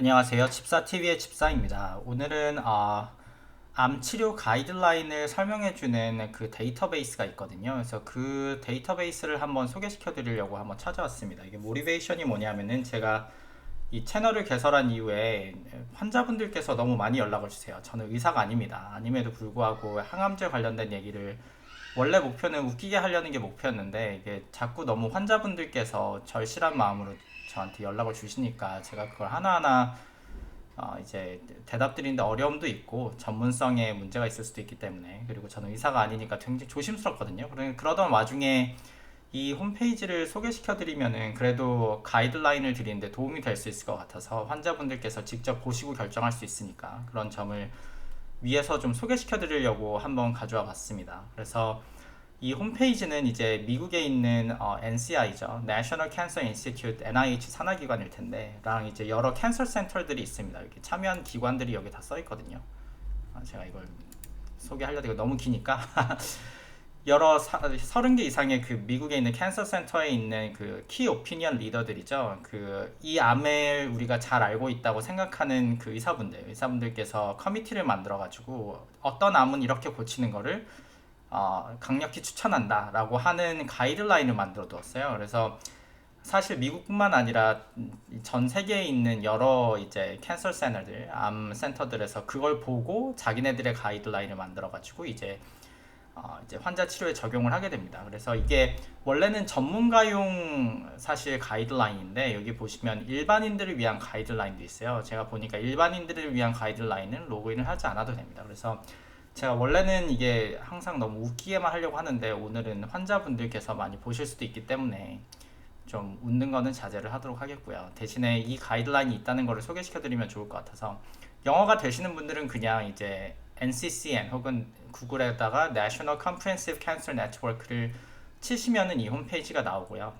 안녕하세요. 집사TV의 집사입니다. 오늘은 어, 암 치료 가이드라인을 설명해주는 그 데이터베이스가 있거든요. 그래서 그 데이터베이스를 한번 소개시켜 드리려고 한번 찾아왔습니다. 이게 모티베이션이 뭐냐면은 제가 이 채널을 개설한 이후에 환자분들께서 너무 많이 연락을 주세요. 저는 의사가 아닙니다. 아님에도 불구하고 항암제 관련된 얘기를 원래 목표는 웃기게 하려는 게 목표였는데 이게 자꾸 너무 환자분들께서 절실한 마음으로 저한테 연락을 주시니까 제가 그걸 하나하나 어 이제 대답 드리는데 어려움도 있고 전문성에 문제가 있을 수도 있기 때문에 그리고 저는 의사가 아니니까 굉장히 조심스럽거든요. 그러- 그러던 와중에 이 홈페이지를 소개시켜 드리면은 그래도 가이드라인을 드리는데 도움이 될 수 있을 것 같아서 환자분들께서 직접 보시고 결정할 수 있으니까 그런 점을 위에서 좀 소개시켜 드리려고 한번 가져와 봤습니다. 그래서 이 홈페이지는 이제 미국에 있는 어, NCI죠. National Cancer Institute, NIH 산하기관일 텐데, 랑 이제 여러 캔서 센터들이 있습니다. 이렇게 참여한 기관들이 여기 다 써 있거든요. 아, 제가 이걸 소개하려다 이거 너무 기니까 여러 사, 30개 이상의 그 미국에 있는 캔서 센터에 있는 그 키 오피니언 리더들이죠. 그 이 암을 우리가 잘 알고 있다고 생각하는 그 의사분들, 의사분들께서 커미티를 만들어 가지고 어떤 암은 이렇게 고치는 거를 어, 강력히 추천한다라고 하는 가이드라인을 만들어 두었어요. 그래서 사실 미국뿐만 아니라 전 세계에 있는 여러 이제 캔서 센터들, 암 센터들에서 그걸 보고 자기네들의 가이드라인을 만들어 가지고 이제 어, 이제 환자 치료에 적용을 하게 됩니다. 그래서 이게 원래는 전문가용 사실 가이드라인인데 여기 보시면 일반인들을 위한 가이드라인도 있어요. 제가 보니까 일반인들을 위한 가이드라인은 로그인을 하지 않아도 됩니다. 그래서 제가 원래는 이게 항상 너무 웃기게만 하려고 하는데 오늘은 환자분들께서 많이 보실 수도 있기 때문에 좀 웃는 거는 자제를 하도록 하겠고요. 대신에 이 가이드라인이 있다는 거를 소개시켜 드리면 좋을 것 같아서 영어가 되시는 분들은 그냥 이제 NCCN 혹은 구글에다가 National Comprehensive Cancer Network를 치시면은 이 홈페이지가 나오고요.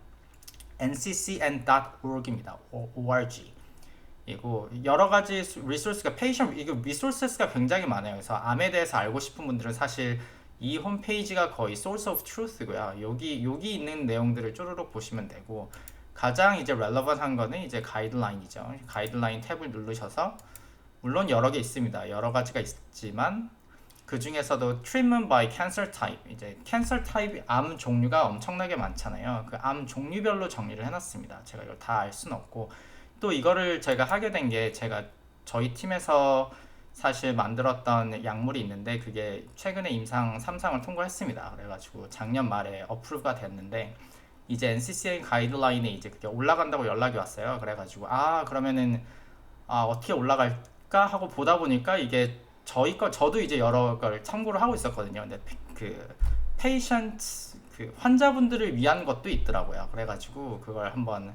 nccn.org입니다. org. 이고 여러 가지 리소스가 페이션 이거 리소스가 굉장히 많아요. 그래서 암에 대해서 알고 싶은 분들은 사실 이 홈페이지가 거의 source of truth고요. 여기 여기 있는 내용들을 쪼르륵 보시면 되고 가장 이제 relevant한 거는 이제 가이드라인이죠. 가이드라인 탭을 누르셔서 물론 여러 개 있습니다. 여러 가지가 있지만 그 중에서도 treatment by cancer type 이제 cancer type 암 종류가 엄청나게 많잖아요. 그 암 종류별로 정리를 해놨습니다. 제가 이걸 다 알 수는 없고 또 이거를 제가 하게 된 게 제가 저희 팀에서 사실 만들었던 약물이 있는데 그게 최근에 임상 3상을 통과했습니다. 그래가지고 작년 말에 어프로브가 됐는데 이제 NCCN 가이드라인에 이제 그게 올라간다고 연락이 왔어요. 그래가지고 아 그러면은 아 어떻게 올라갈까 하고 보다 보니까 이게 저희 거 저도 이제 여러 걸 참고를 하고 있었거든요. 근데 그 페이션트 그 환자분들을 위한 것도 있더라고요. 그래가지고 그걸 한번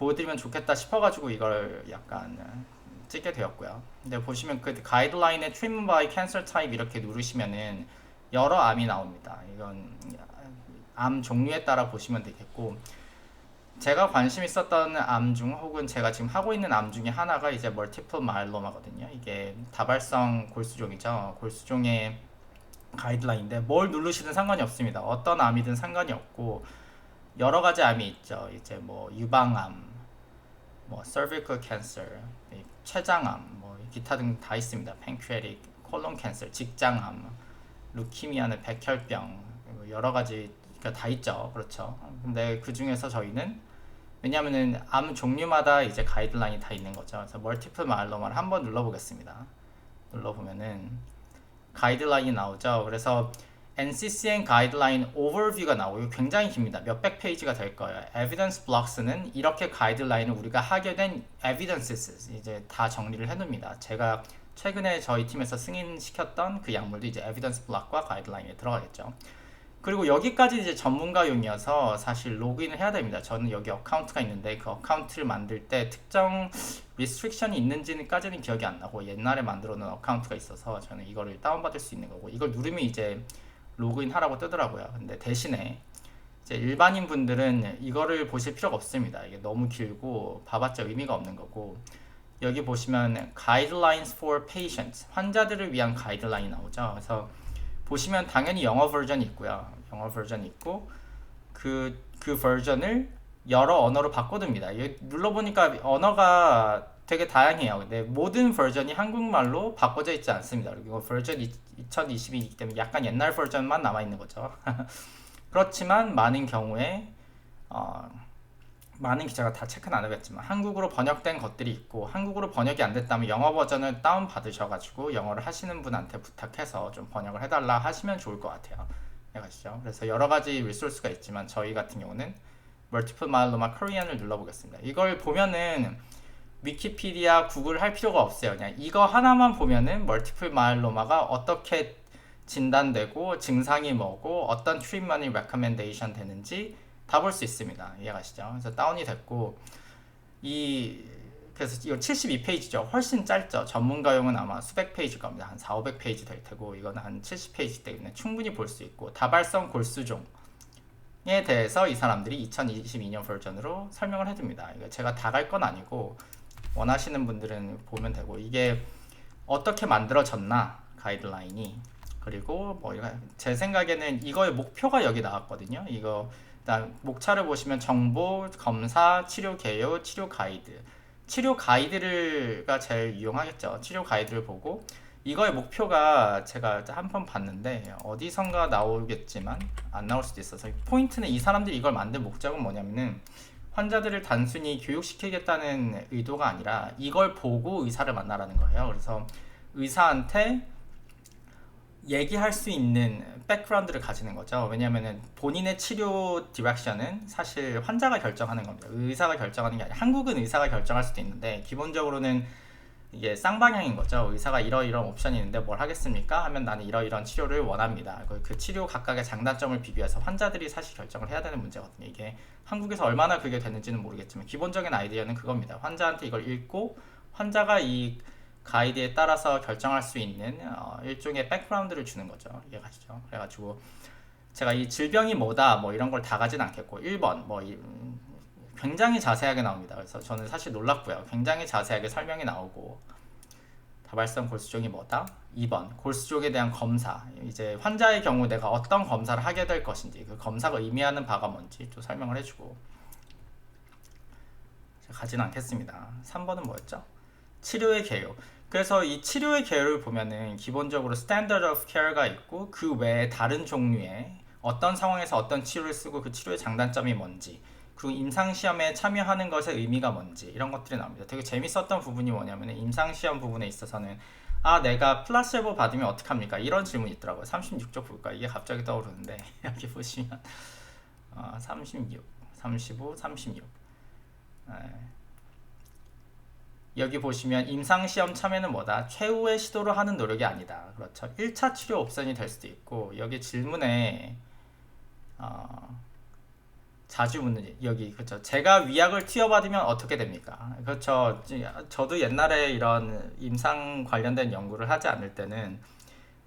보여드리면 좋겠다 싶어가지고 이걸 약간 찍게 되었고요. 근데 보시면 그 가이드라인에 treatment by cancer type 이렇게 누르시면은 여러 암이 나옵니다. 이건 암 종류에 따라 보시면 되겠고 제가 관심 있었던 암 중 혹은 제가 지금 하고 있는 암 중에 하나가 이제 멀티플 마일로마거든요. 이게 다발성 골수종이죠. 골수종의 가이드라인인데 뭘 누르시든 상관이 없습니다. 어떤 암이든 상관이 없고 여러 가지 암이 있죠. 이제 뭐 유방암, 뭐 cervical cancer, 이 췌장암, 뭐 기타 등 다 있습니다. pancreatic, 콜론 캔서, 직장암, 루키미아는 백혈병, 뭐 여러 가지 다 있죠. 그렇죠. 근데 그 중에서 저희는 왜냐면은 암 종류마다 이제 가이드라인이 다 있는 거죠. 그래서 멀티플 마일로마를 한번 눌러보겠습니다. 눌러보면은 가이드라인이 나오죠. 그래서 NCCN 가이드라인 오버뷰가 나오고 굉장히 깁니다. 몇백 페이지가 될 거예요. 에비던스 블록스는 이렇게 가이드라인을 우리가 하게 된 에비던스 이제 다 정리를 해 놓습니다. 제가 최근에 저희 팀에서 승인시켰던 그 약물도 이제 에비던스 블록과 가이드라인에 들어가겠죠. 그리고 여기까지 이제 전문가용이어서 사실 로그인을 해야 됩니다. 저는 여기 어카운트가 있는데 그 어카운트를 만들 때 특정 리스트릭션이 있는지는까지는 기억이 안 나고 옛날에 만들어 놓은 어카운트가 있어서 저는 이거를 다운받을 수 있는 거고 이걸 누르면 이제 로그인 하라고 뜨더라고요. 근데 대신에 이제 일반인 분들은 이거를 보실 필요가 없습니다. 이게 너무 길고 봐봤자 의미가 없는 거고 여기 보시면 Guidelines for Patients 환자들을 위한 가이드라인이 나오죠. 그래서 보시면 당연히 영어 버전이 있고요. 영어 버전이 있고 그, 그 버전을 여러 언어로 바꿔둡니다. 눌러보니까 언어가 되게 다양해요. 근데 모든 버전이 한국말로 바꿔져 있지 않습니다. 그리고 버전 2022이기 때문에 약간 옛날 버전만 남아 있는 거죠. 그렇지만 많은 경우에 어, 많은 기자가 다 체크는 안 하겠지만 한국어로 번역된 것들이 있고 한국어로 번역이 안 됐다면 영어 버전을 다운 받으셔가지고 영어를 하시는 분한테 부탁해서 좀 번역을 해달라 하시면 좋을 것 같아요. 네, 가시죠. 그래서 여러 가지 리소스가 있지만 저희 같은 경우는 멀티플 마일로마 코리안을 눌러보겠습니다. 이걸 보면은 위키피디아, 구글 할 필요가 없어요. 그냥 이거 하나만 보면은 멀티플 마일로마가 어떻게 진단되고 증상이 뭐고 어떤 트리트먼이 레커멘데이션 되는지 다 볼 수 있습니다. 이해가시죠? 그래서 다운이 됐고 이 그래서 이거 72페이지죠. 훨씬 짧죠. 전문가용은 아마 수백 페이지 겁니다. 한 4, 500페이지 될 테고 이거는 한 70페이지 때문에 충분히 볼 수 있고 다발성 골수종 에 대해서 이 사람들이 2022년 버전으로 설명을 해줍니다. 이거 제가 다 갈 건 아니고 원하시는 분들은 보면 되고 이게 어떻게 만들어졌나 가이드라인이 그리고 뭐 제 생각에는 이거의 목표가 여기 나왔거든요. 이거 일단 목차를 보시면 정보, 검사, 치료 개요, 치료 가이드. 치료 가이드를가 제일 유용하겠죠. 치료 가이드를 보고 이거의 목표가 제가 한 번 봤는데 어디선가 나오겠지만 안 나올 수도 있어서 포인트는 이 사람들이 이걸 만든 목적은 뭐냐면은 환자들을 단순히 교육시키겠다는 의도가 아니라 이걸 보고 의사를 만나라는 거예요. 그래서 의사한테 얘기할 수 있는 백그라운드를 가지는 거죠. 왜냐하면 본인의 치료 디렉션은 사실 환자가 결정하는 겁니다. 의사가 결정하는 게 아니라 한국은 의사가 결정할 수도 있는데 기본적으로는 이게 쌍방향인 거죠. 의사가 이러이런 옵션이 있는데 뭘 하겠습니까? 하면 나는 이러이런 치료를 원합니다. 그, 그 치료 각각의 장단점을 비교해서 환자들이 사실 결정을 해야 되는 문제거든요. 이게 한국에서 얼마나 그게 되는지는 모르겠지만 기본적인 아이디어는 그겁니다. 환자한테 이걸 읽고 환자가 이 가이드에 따라서 결정할 수 있는 어, 일종의 백그라운드를 주는 거죠. 이해가시죠? 그래가지고 제가 이 질병이 뭐다 뭐 이런 걸 다 가진 않겠고 1번 뭐 이, 음, 굉장히 자세하게 나옵니다. 그래서 저는 사실 놀랐고요. 굉장히 자세하게 설명이 나오고 다발성 골수종이 뭐다? 2번 골수종에 대한 검사 이제 환자의 경우 내가 어떤 검사를 하게 될 것인지 그 검사가 의미하는 바가 뭔지 또 설명을 해주고 가진 않겠습니다. 3번은 뭐였죠? 치료의 개요. 그래서 이 치료의 개요를 보면은 기본적으로 스탠더드 오브 케어가 있고 그 외에 다른 종류의 어떤 상황에서 어떤 치료를 쓰고 그 치료의 장단점이 뭔지 그리고 임상시험에 참여하는 것의 의미가 뭔지 이런 것들이 나옵니다. 되게 재밌었던 부분이 뭐냐면 임상시험 부분에 있어서는 아 내가 플라시보 받으면 어떡합니까? 이런 질문이 있더라고요. 36쪽 볼까? 이게 갑자기 떠오르는데 여기 보시면 어, 36, 35, 36 네. 여기 보시면 임상시험 참여는 뭐다? 최후의 시도를 하는 노력이 아니다. 그렇죠. 1차 치료 옵션이 될 수도 있고 여기 질문에 어, 자주 묻는 여기 그렇죠. 제가 위약을 투여받으면 어떻게 됩니까? 그렇죠. 저도 옛날에 이런 임상 관련된 연구를 하지 않을 때는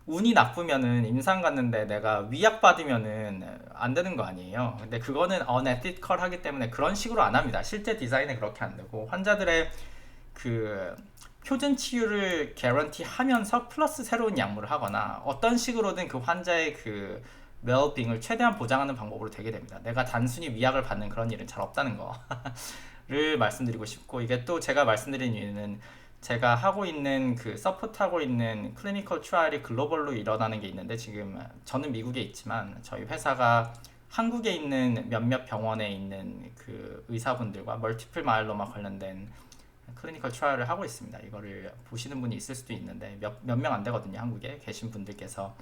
운이 나쁘면은 임상 갔는데 내가 위약 받으면은 안 되는 거 아니에요. 근데 그거는 unethical하기 때문에 그런 식으로 안 합니다. 실제 디자인에 그렇게 안 되고 환자들의 그 표준 치유를 개런티 하면서 플러스 새로운 약물을 하거나 어떤 식으로든 그 환자의 그 웰빙을 최대한 보장하는 방법으로 되게 됩니다. 내가 단순히 위약을 받는 그런 일은 잘 없다는 거를 말씀드리고 싶고 이게 또 제가 말씀드린 이유는 제가 하고 있는 그 서포트하고 있는 클리니컬 트라이얼이 글로벌로 일어나는 게 있는데 지금 저는 미국에 있지만 저희 회사가 한국에 있는 몇몇 병원에 있는 그 의사분들과 멀티플 마일로마 관련된 클리니컬 트라이얼을 하고 있습니다. 이거를 보시는 분이 있을 수도 있는데 몇명안 되거든요. 한국에 계신 분들께서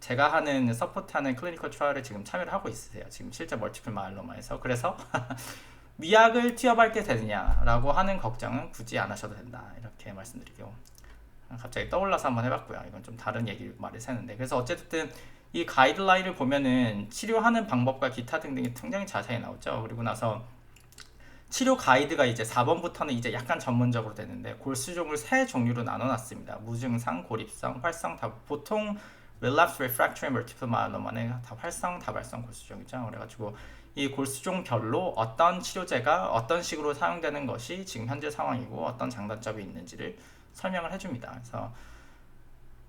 제가 하는 서포트하는 클리니컬 트라이얼에 지금 참여를 하고 있으세요. 지금 실제 멀티플 마일로마에서 그래서 위약을 투여받게 되느냐라고 하는 걱정은 굳이 안 하셔도 된다 이렇게 말씀드리고 갑자기 떠올라서 한번 해봤고요. 이건 좀 다른 얘기 말이 새는데 그래서 어쨌든 이 가이드라인을 보면은 치료하는 방법과 기타 등등이 굉장히 자세히 나오죠. 그리고 나서 치료 가이드가 이제 4번부터는 이제 약간 전문적으로 되는데 골수종을 세 종류로 나눠놨습니다. 무증상, 고립성, 활성, 다 보통 relapse refractory multiple myelom아는 다 활성, 다발성 골수종이죠. 그래가지고 이 골수종별로 어떤 치료제가 어떤 식으로 사용되는 것이 지금 현재 상황이고 어떤 장단점이 있는지를 설명을 해줍니다. 그래서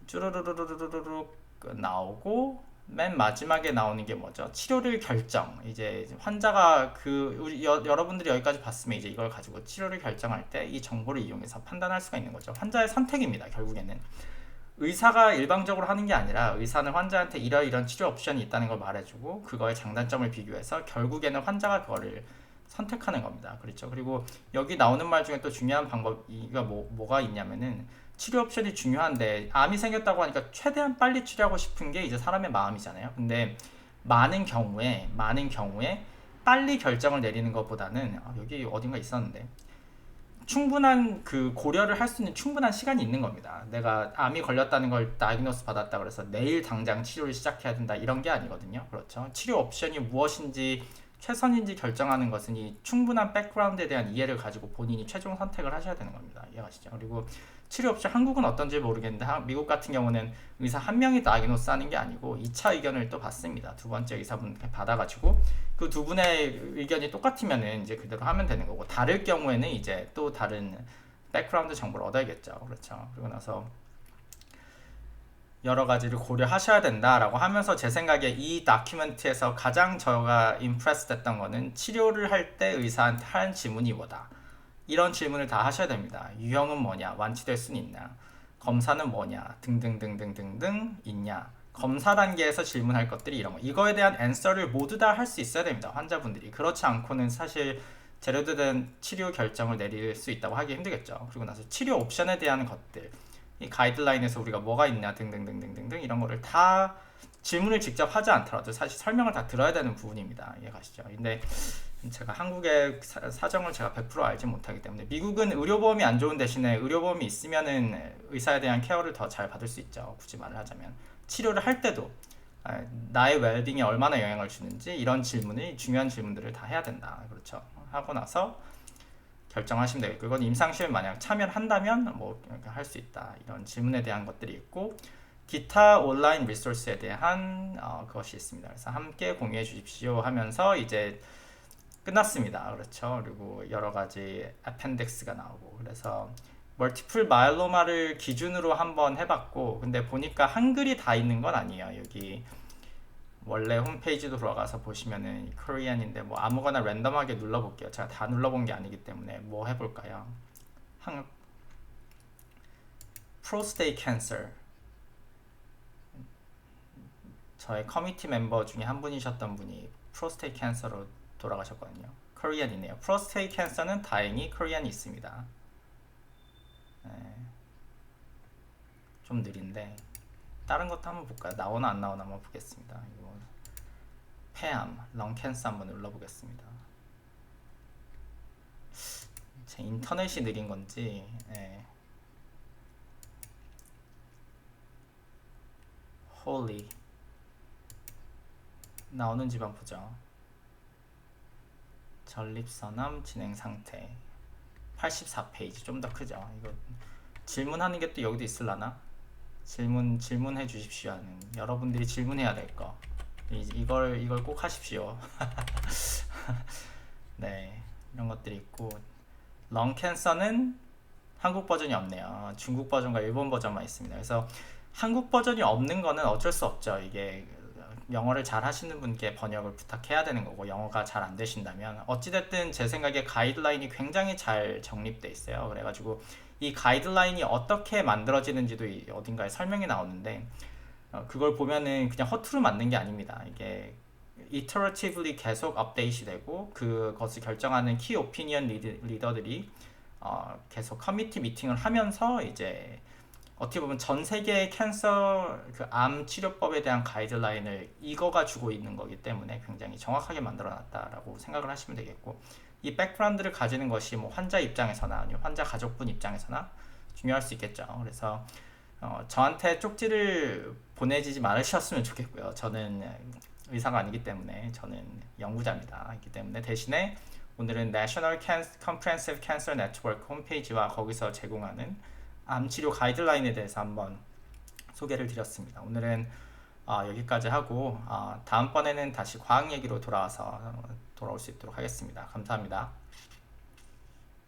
쭈루루루루루루 나오고 맨 마지막에 나오는 게 뭐죠? 치료를 결정. 이제 환자가 그 우리 여, 여러분들이 여기까지 봤으면 이제 이걸 가지고 치료를 결정할 때 이 정보를 이용해서 판단할 수가 있는 거죠. 환자의 선택입니다. 결국에는 의사가 일방적으로 하는 게 아니라 의사는 환자한테 이러이런 치료 옵션이 있다는 걸 말해주고 그거의 장단점을 비교해서 결국에는 환자가 그거를 선택하는 겁니다. 그렇죠. 그리고 여기 나오는 말 중에 또 중요한 방법이가 뭐, 뭐가 있냐면은 치료 옵션이 중요한데 암이 생겼다고 하니까 최대한 빨리 치료하고 싶은 게 이제 사람의 마음이잖아요. 근데 많은 경우에 많은 경우에 빨리 결정을 내리는 것보다는 아, 여기 어딘가 있었는데 충분한 그 고려를 할 수 있는 충분한 시간이 있는 겁니다. 내가 암이 걸렸다는 걸 다이그노스 받았다 그래서 내일 당장 치료를 시작해야 된다 이런 게 아니거든요. 그렇죠. 치료 옵션이 무엇인지 최선인지 결정하는 것은 이 충분한 백그라운드에 대한 이해를 가지고 본인이 최종 선택을 하셔야 되는 겁니다. 이해가시죠? 그리고 치료 옵션 한국은 어떤지 모르겠는데 미국 같은 경우는 의사 한 명이 다이그노스 하는 게 아니고 2차 의견을 또 받습니다. 두 번째 의사분 받아가지고 그 두 분의 의견이 똑같으면은 이제 그대로 하면 되는 거고 다를 경우에는 이제 또 다른 백그라운드 정보를 얻어야겠죠. 그렇죠. 그리고 나서 여러 가지를 고려하셔야 된다라고 하면서 제 생각에 이 다큐멘트에서 가장 저가 임프레스 됐던 거는 치료를 할 때 의사한테 하는 질문이 뭐다. 이런 질문을 다 하셔야 됩니다. 유형은 뭐냐? 완치될 수는 있나? 검사는 뭐냐? 등등등등등등 있냐? 검사 단계에서 질문할 것들이 이런 거. 이거에 대한 앤서를 모두 다 할 수 있어야 됩니다. 환자분들이. 그렇지 않고는 사실 제대로 치료 결정을 내릴 수 있다고 하기 힘들겠죠. 그리고 나서 치료 옵션에 대한 것들. 이 가이드라인에서 우리가 뭐가 있냐 등등등등등등 이런 거를 다 질문을 직접 하지 않더라도 사실 설명을 다 들어야 되는 부분입니다. 이해가시죠? 근데 제가 한국의 사, 정을 제가 100% 알지 못하기 때문에 미국은 의료보험이 안 좋은 대신에 의료보험이 있으면은 의사에 대한 케어를 더 잘 받을 수 있죠. 굳이 말을 하자면 치료를 할 때도 아, 나의 웰빙에 얼마나 영향을 주는지 이런 질문이 중요한 질문들을 다 해야 된다. 그렇죠. 하고 나서 결정하시면 되겠고 그건 임상시험 만약 참여를 한다면 뭐 할 수 있다 이런 질문에 대한 것들이 있고 기타 온라인 리소스에 대한 어, 것이 있습니다. 그래서 함께 공유해 주십시오 하면서 이제 끝났습니다. 그렇죠. 그리고 여러 가지 appendix가 나오고 그래서 멀티플 마일로마를 기준으로 한번 해봤고 근데 보니까 한글이 다 있는 건 아니에요. 여기 원래 홈페이지도 들어가서 보시면은 코리안인데 뭐 아무거나 랜덤하게 눌러볼게요. 제가 다 눌러본 게 아니기 때문에 뭐 해볼까요? 한 프로스테이 캔서 저의 커미티 멤버 중에 한 분이셨던 분이 프로스테이 캔서로 돌아가셨거든요. 코리안이네요. 프로스테이 캔서는 다행히 코리안이 있습니다. 네. 좀 느린데 다른 것도 한번 볼까요? 나오나 안 나오나 한번 보겠습니다. 이거 폐암, 렁캔서 한번 눌러보겠습니다. 제 인터넷이 느린 건지 예. 홀리 나오는 지만 보죠. 전립선암 진행 상태 84페이지 좀 더 크죠. 이거 질문하는 게 또 여기도 있을라나? 질문 질문해 주십시오 하는 여러분들이 질문해야 될 거. 이, 이걸 이걸 꼭 하십시오. 네 이런 것들이 있고 렁 캔서는 한국 버전이 없네요. 중국 버전과 일본 버전만 있습니다. 그래서 한국 버전이 없는 거는 어쩔 수 없죠. 이게 영어를 잘 하시는 분께 번역을 부탁해야 되는 거고 영어가 잘 안 되신다면 어찌됐든 제 생각에 가이드라인이 굉장히 잘 정립돼 있어요. 그래가지고 이 가이드라인이 어떻게 만들어지는지도 어딘가에 설명이 나오는데 어, 그걸 보면은 그냥 허투루 만든 게 아닙니다. 이게 iteratively 계속 업데이트 되고 그것을 결정하는 키 오피니언 리더들이 어, 계속 커미티 미팅을 하면서 이제 어떻게 보면 전 세계의 캔서 그 암 치료법에 대한 가이드라인을 이거가 주고 있는 거기 때문에 굉장히 정확하게 만들어 놨다라고 생각을 하시면 되겠고 이 백그라운드를 가지는 것이 뭐 환자 입장에서나 아니면 환자 가족분 입장에서나 중요할 수 있겠죠. 그래서 어, 저한테 쪽지를 보내지지 말으셨으면 좋겠고요. 저는 의사가 아니기 때문에 저는 연구자입니다. 있기 때문에 대신에 오늘은 National Comprehensive Cancer Network 홈페이지와 거기서 제공하는 암 치료 가이드라인에 대해서 한번 소개를 드렸습니다. 오늘은 어, 여기까지 하고 어, 다음번에는 다시 과학 얘기로 돌아와서 돌아올 수 있도록 하겠습니다. 감사합니다.